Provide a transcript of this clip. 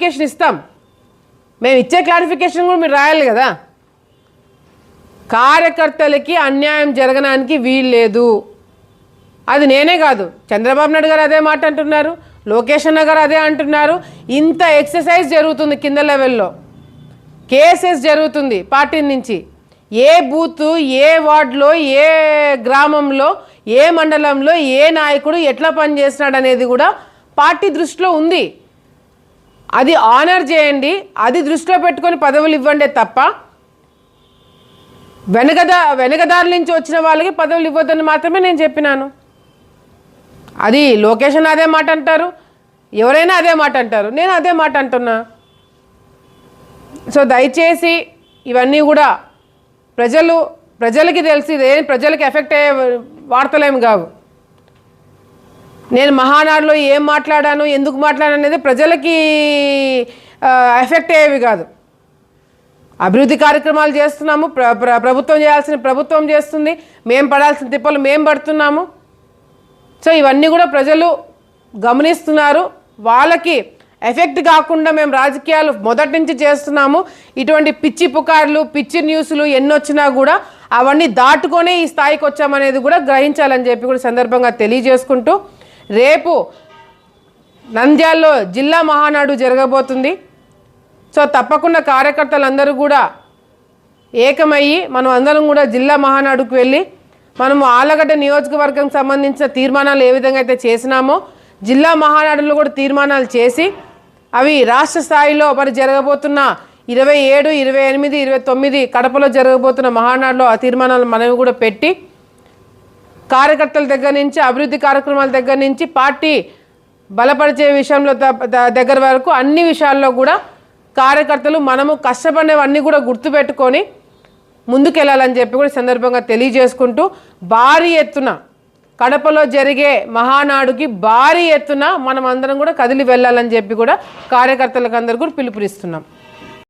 Clarification ఇస్తాం. మేము ఇచ్చే క్లారిఫికేషన్ కూడా మీరు రాయాలి కదా. కార్యకర్తలకి అన్యాయం జరగడానికి వీల్లేదు అది నేనే కాదు. చంద్రబాబు నాయుడు గారు అదే మాట అంటున్నారు. లోకేష్ అన్న గారు అదే అంటున్నారు. ఇంత ఎక్సర్సైజ్ జరుగుతుంది కింద లెవెల్లో కేసెస్ జరుగుతుంది పార్టీ నుంచి. ఏ బూత్ ఏ వార్డులో ఏ గ్రామంలో ఏ మండలంలో ఏ నాయకుడు ఎట్లా పనిచేస్తున్నాడు అనేది కూడా పార్టీ దృష్టిలో ఉంది. అది ఆనర్ చేయండి అది దృష్టిలో పెట్టుకొని పదవులు ఇవ్వండి తప్ప వెనకదా వెనకదారి నుంచి వచ్చిన వాళ్ళకి పదవులు ఇవ్వద్దని మాత్రమే నేను చెప్పినాను. అది లొకేషన్ అదే మాట అంటారు ఎవరైనా అదే మాట అంటారు నేను అదే మాట అంటున్నా. సో దయచేసి ఇవన్నీ కూడా ప్రజలు ప్రజలకి తెలిసి ఇదే ప్రజలకి ఎఫెక్ట్ అయ్యే వార్తలేమి కావు. నేను మహానాడులో ఏం మాట్లాడాను ఎందుకు మాట్లాడాను అనేది ప్రజలకి ఎఫెక్ట్ అయ్యేవి కాదు. అభివృద్ధి కార్యక్రమాలు చేస్తున్నాము ప్రభుత్వం చేయాల్సిన ప్రభుత్వం చేస్తుంది మేము పడాల్సిన తిప్పలు మేము పడుతున్నాము. సో ఇవన్నీ కూడా ప్రజలు గమనిస్తున్నారు. వాళ్ళకి ఎఫెక్ట్ కాకుండా మేము రాజకీయాలు మొదటి నుంచి చేస్తున్నాము. ఇటువంటి పిచ్చి పుకార్లు పిచ్చి న్యూస్లు ఎన్ని వచ్చినా కూడా అవన్నీ దాటుకొని ఈ స్థాయికి వచ్చామనేది కూడా గ్రహించాలని చెప్పి కూడా సందర్భంగా తెలియజేసుకుంటూ రేపు నంద్యాల్లో జిల్లా మహానాడు జరగబోతుంది. సో తప్పకుండా కార్యకర్తలందరూ కూడా ఏకమయ్యి మనం అందరం కూడా జిల్లా మహానాడుకు వెళ్ళి మనము ఆలగడ్డ నియోజకవర్గం సంబంధించిన తీర్మానాలు ఏ విధంగా అయితే చేసినామో జిల్లా మహానాడులో కూడా తీర్మానాలు చేసి అవి రాష్ట్ర స్థాయిలో మరి జరగబోతున్న ఇరవై ఏడు ఇరవై ఎనిమిది ఇరవై తొమ్మిది కడపలో జరగబోతున్న మహానాడులో ఆ తీర్మానాలు మనవి కూడా పెట్టి కార్యకర్తల దగ్గర నుంచి అభివృద్ధి కార్యక్రమాల దగ్గర నుంచి పార్టీ బలపరిచే విషయంలో దగ్గర వరకు అన్ని విషయాల్లో కూడా కార్యకర్తలు మనము కష్టపడినవన్నీ కూడా గుర్తుపెట్టుకొని ముందుకెళ్ళాలని చెప్పి కూడా సందర్భంగా తెలియజేసుకుంటూ భారీ ఎత్తున కడపలో జరిగే మహానాడుకి భారీ ఎత్తున మనం అందరం కూడా కదిలి వెళ్ళాలని చెప్పి కూడా కార్యకర్తలకు అందరూ కూడా పిలుపునిస్తున్నాం.